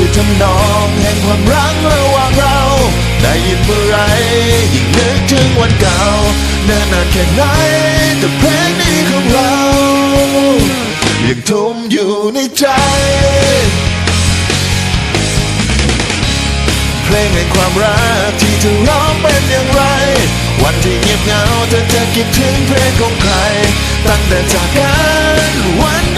คือทำนองแห่งความรักระหว่างเรา ได้ยินเมื่อไรยิ่งนึกถึงวันเก่าเนิ่นนานแค่ไหนแต่เพลงนี้ของเรายังทุ่มอยู่ในใจ เพลงแห่งความรักที่เธอร้องเป็นอย่างไร วันที่เงียบเหงาเธอจะคิดถึงเพลงของใคร ตั้งแต่จากกันวันน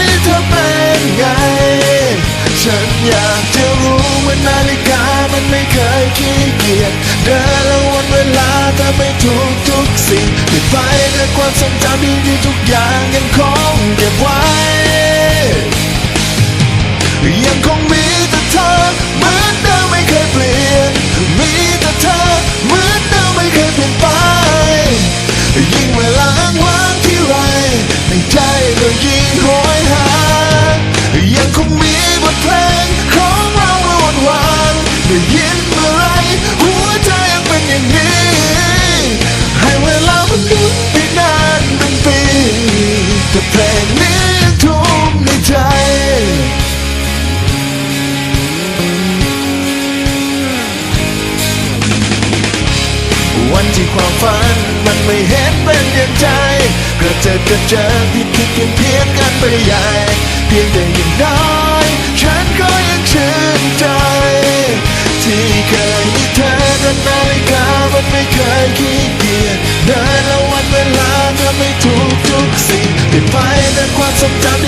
ี้เธอเป็น เคยขี้เกียจเดินแล้ววันเวลาแต่ไม่ทุกทุกสิ่งเก็บไปแต่ความทรงจำดีๆทุกอย่างยังคง เห็เป็นอย่างใจกระเจิดกระเจิงผิดผิดเพี้ยนเพี้ยนกันไปใหญ่เพียงแต่อย่างน้อยฉันก็ยังชื่นใจ ที่เคยมีเธอกันนาฬิกามันไม่เคยขี้เกียจเดินแล้ววันเวลาทำให้ทุกทุกสิ่งเปลี่ยนไปแต่ความทรงจำ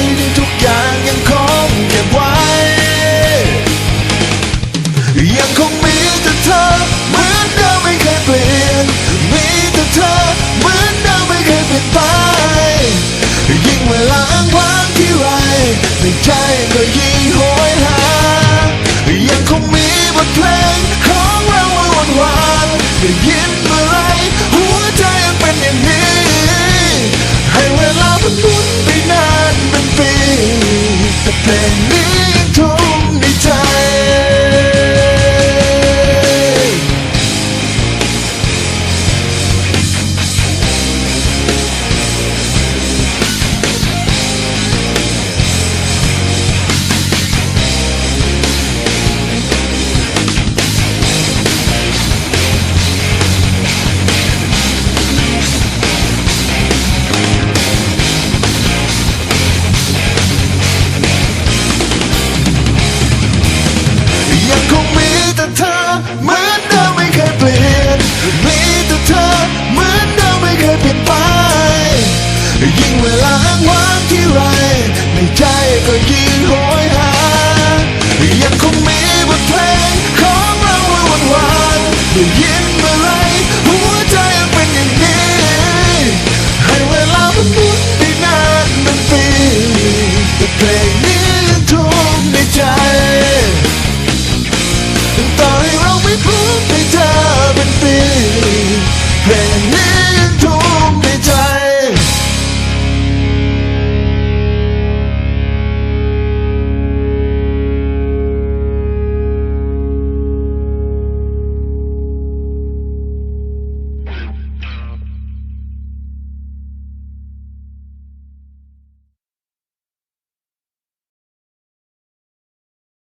ได้ยินเมื่อไรหัวใจยังเป็นอย่างนี้ ให้เวลามันหมุนไปนานเป็นปีแต่เพลงนี้ยังทนางวังที่ไรในใจก็ยิ่งโหยหา ยังคงมีบทเพลงของเราวันวานได้ยินเมื่อไรหัวใจยังเป็นอย่างนี้ ให้เวลามันหมุนไปนานเป็นปีแต่เพลงนี้